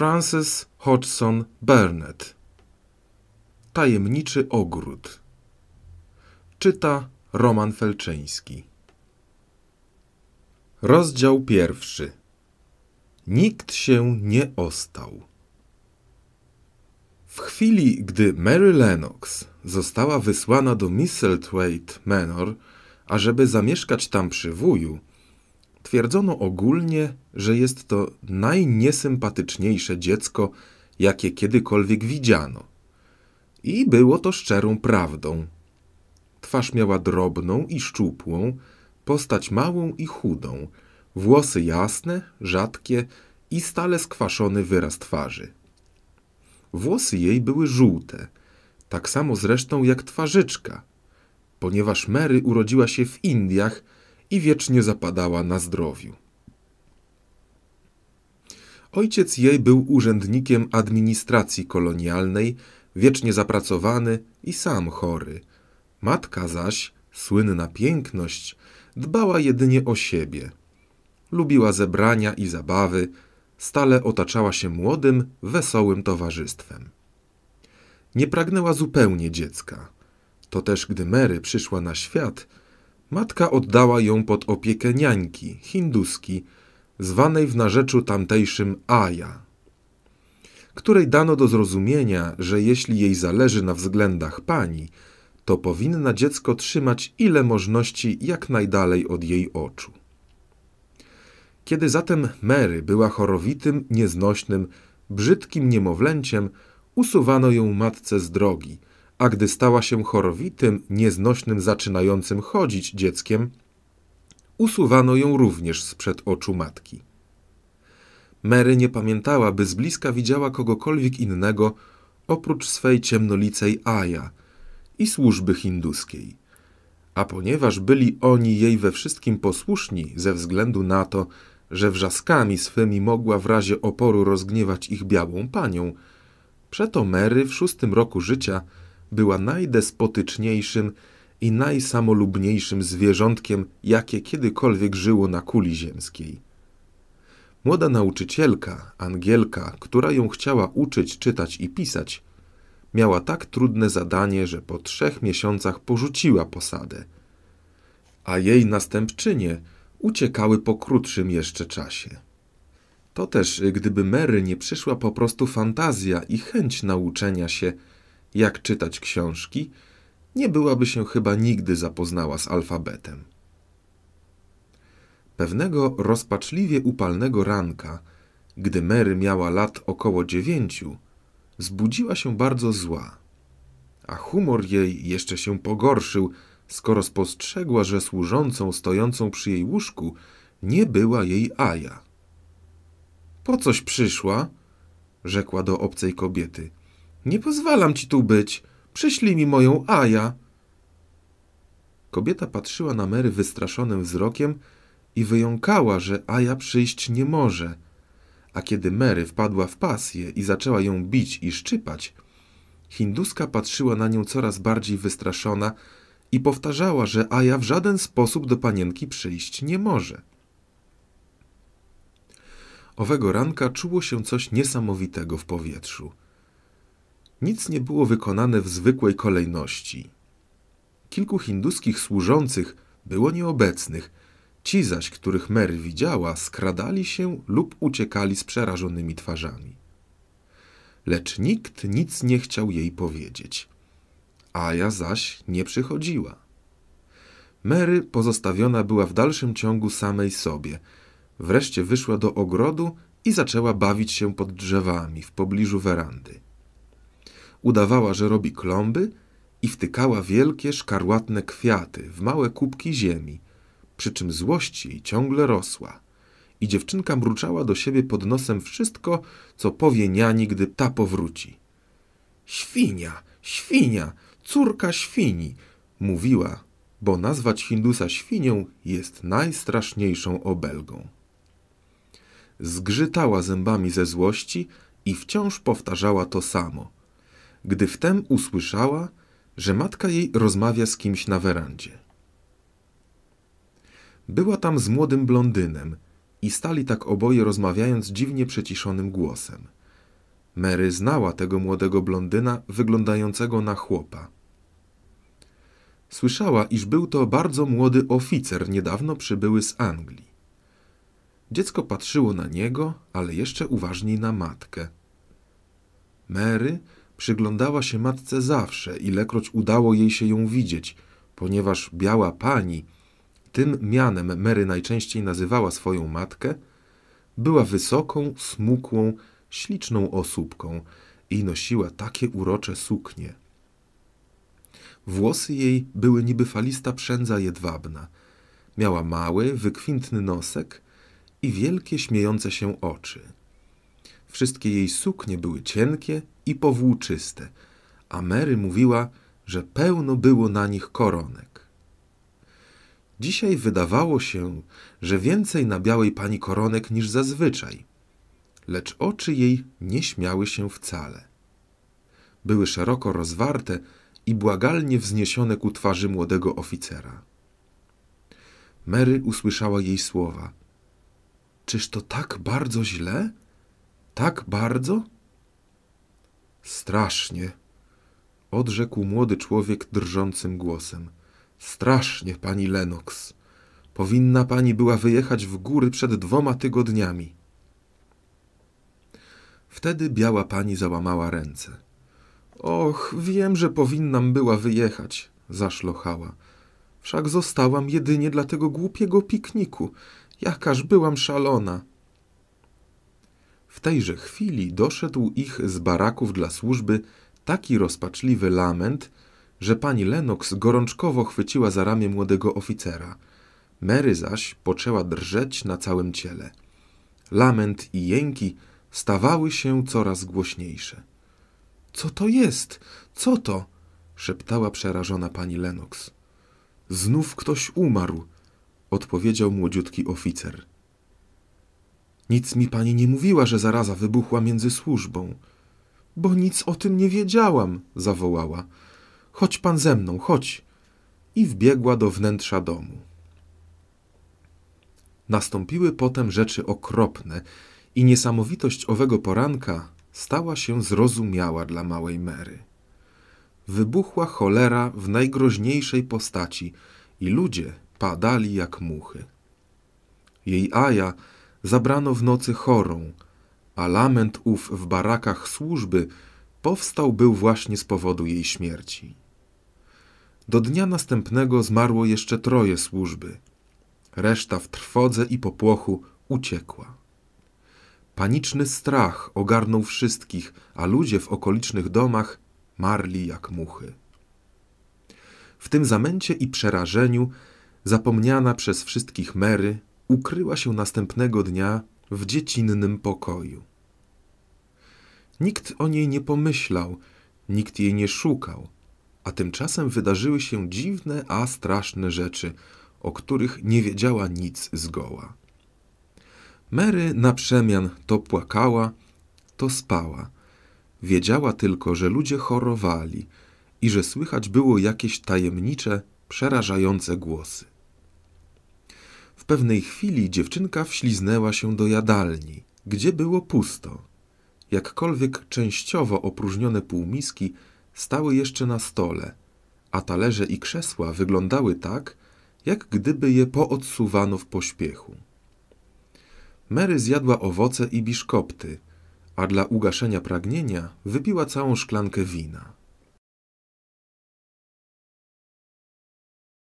Frances Hodgson Burnett. Tajemniczy ogród. Czyta Roman Felczyński. Rozdział pierwszy. Nikt się nie ostał. W chwili, gdy Mary Lennox została wysłana do Misselthwaite Manor, ażeby zamieszkać tam przy wuju, twierdzono ogólnie, że jest to najniesympatyczniejsze dziecko, jakie kiedykolwiek widziano. I było to szczerą prawdą. Twarz miała drobną i szczupłą, postać małą i chudą, włosy jasne, rzadkie i stale skwaszony wyraz twarzy. Włosy jej były żółte, tak samo zresztą jak twarzyczka, ponieważ Mary urodziła się w Indiach i wiecznie zapadała na zdrowiu. Ojciec jej był urzędnikiem administracji kolonialnej, wiecznie zapracowany i sam chory. Matka zaś, słynna piękność, dbała jedynie o siebie. Lubiła zebrania i zabawy, stale otaczała się młodym, wesołym towarzystwem. Nie pragnęła zupełnie dziecka. To też gdy Mary przyszła na świat, matka oddała ją pod opiekę niańki, hinduski, zwanej w narzeczu tamtejszym Aja, której dano do zrozumienia, że jeśli jej zależy na względach pani, to powinna dziecko trzymać ile możności jak najdalej od jej oczu. Kiedy zatem Mary była chorowitym, nieznośnym, brzydkim niemowlęciem, usuwano ją matce z drogi, a gdy stała się chorowitym, nieznośnym, zaczynającym chodzić dzieckiem, usuwano ją również sprzed oczu matki. Mary nie pamiętała, by z bliska widziała kogokolwiek innego oprócz swej ciemnolicej Aja i służby hinduskiej. A ponieważ byli oni jej we wszystkim posłuszni ze względu na to, że wrzaskami swymi mogła w razie oporu rozgniewać ich białą panią, przeto Mary w szóstym roku życia była najdespotyczniejszym i najsamolubniejszym zwierzątkiem, jakie kiedykolwiek żyło na kuli ziemskiej. Młoda nauczycielka, Angielka, która ją chciała uczyć czytać i pisać, miała tak trudne zadanie, że po trzech miesiącach porzuciła posadę, a jej następczynie uciekały po krótszym jeszcze czasie. To też, gdyby Mary nie przyszła po prostu fantazja i chęć nauczenia się, jak czytać książki, nie byłaby się chyba nigdy zapoznała z alfabetem. Pewnego rozpaczliwie upalnego ranka, gdy Mary miała lat około dziewięciu, zbudziła się bardzo zła, a humor jej jeszcze się pogorszył, skoro spostrzegła, że służącą stojącą przy jej łóżku nie była jej Aja. Po coś przyszła? rzekła do obcej kobiety. Nie pozwalam ci tu być. Przyślij mi moją Aja. Kobieta patrzyła na Mary wystraszonym wzrokiem i wyjąkała, że Aja przyjść nie może. A kiedy Mary wpadła w pasję i zaczęła ją bić i szczypać, Hinduska patrzyła na nią coraz bardziej wystraszona i powtarzała, że Aja w żaden sposób do panienki przyjść nie może. Owego ranka czuło się coś niesamowitego w powietrzu. Nic nie było wykonane w zwykłej kolejności. Kilku hinduskich służących było nieobecnych, ci zaś, których Mary widziała, skradali się lub uciekali z przerażonymi twarzami. Lecz nikt nic nie chciał jej powiedzieć. Aja zaś nie przychodziła. Mary pozostawiona była w dalszym ciągu samej sobie. Wreszcie wyszła do ogrodu i zaczęła bawić się pod drzewami w pobliżu werandy. Udawała, że robi klomby i wtykała wielkie, szkarłatne kwiaty w małe kubki ziemi, przy czym złość jej ciągle rosła. I dziewczynka mruczała do siebie pod nosem wszystko, co powie niani, gdy ta powróci. Świnia, świnia, córka świni, mówiła, bo nazwać Hindusa świnią jest najstraszniejszą obelgą. Zgrzytała zębami ze złości i wciąż powtarzała to samo, gdy wtem usłyszała, że matka jej rozmawia z kimś na werandzie. Była tam z młodym blondynem i stali tak oboje rozmawiając dziwnie przyciszonym głosem. Mary znała tego młodego blondyna wyglądającego na chłopa. Słyszała, iż był to bardzo młody oficer niedawno przybyły z Anglii. Dziecko patrzyło na niego, ale jeszcze uważniej na matkę. Mary przyglądała się matce zawsze, ilekroć udało jej się ją widzieć, ponieważ biała pani, tym mianem Mary najczęściej nazywała swoją matkę, była wysoką, smukłą, śliczną osóbką i nosiła takie urocze suknie. Włosy jej były niby falista przędza jedwabna. Miała mały, wykwintny nosek i wielkie, śmiejące się oczy. Wszystkie jej suknie były cienkie i powłóczyste, a Mary mówiła, że pełno było na nich koronek. Dzisiaj wydawało się, że więcej na białej pani koronek niż zazwyczaj, lecz oczy jej nie śmiały się wcale. Były szeroko rozwarte i błagalnie wzniesione ku twarzy młodego oficera. Mary usłyszała jej słowa. Czyż to tak bardzo źle? Tak bardzo? Strasznie, odrzekł młody człowiek drżącym głosem. Strasznie, pani Lennox. Powinna pani była wyjechać w góry przed dwoma tygodniami. Wtedy biała pani załamała ręce. Och, wiem, że powinnam była wyjechać, zaszlochała. Wszak zostałam jedynie dla tego głupiego pikniku. Jakaż byłam szalona. W tejże chwili doszedł ich z baraków dla służby taki rozpaczliwy lament, że pani Lennox gorączkowo chwyciła za ramię młodego oficera. Mary zaś poczęła drżeć na całym ciele. Lament i jęki stawały się coraz głośniejsze. Co to jest? Co to? szeptała przerażona pani Lennox. Znów ktoś umarł, odpowiedział młodziutki oficer. Nic mi pani nie mówiła, że zaraza wybuchła między służbą. Bo nic o tym nie wiedziałam, zawołała. Chodź pan ze mną, chodź. I wbiegła do wnętrza domu. Nastąpiły potem rzeczy okropne i niesamowitość owego poranka stała się zrozumiała dla małej Mary. Wybuchła cholera w najgroźniejszej postaci i ludzie padali jak muchy. Jej Aja zabrano w nocy chorą, a lament ów w barakach służby powstał był właśnie z powodu jej śmierci. Do dnia następnego zmarło jeszcze troje służby. Reszta w trwodze i popłochu uciekła. Paniczny strach ogarnął wszystkich, a ludzie w okolicznych domach marli jak muchy. W tym zamęcie i przerażeniu zapomniana przez wszystkich Mary ukryła się następnego dnia w dziecinnym pokoju. Nikt o niej nie pomyślał, nikt jej nie szukał, a tymczasem wydarzyły się dziwne, a straszne rzeczy, o których nie wiedziała nic zgoła. Mary na przemian to płakała, to spała. Wiedziała tylko, że ludzie chorowali i że słychać było jakieś tajemnicze, przerażające głosy. W pewnej chwili dziewczynka wśliznęła się do jadalni, gdzie było pusto. Jakkolwiek częściowo opróżnione półmiski stały jeszcze na stole, a talerze i krzesła wyglądały tak, jak gdyby je poodsuwano w pośpiechu. Mary zjadła owoce i biszkopty, a dla ugaszenia pragnienia wypiła całą szklankę wina.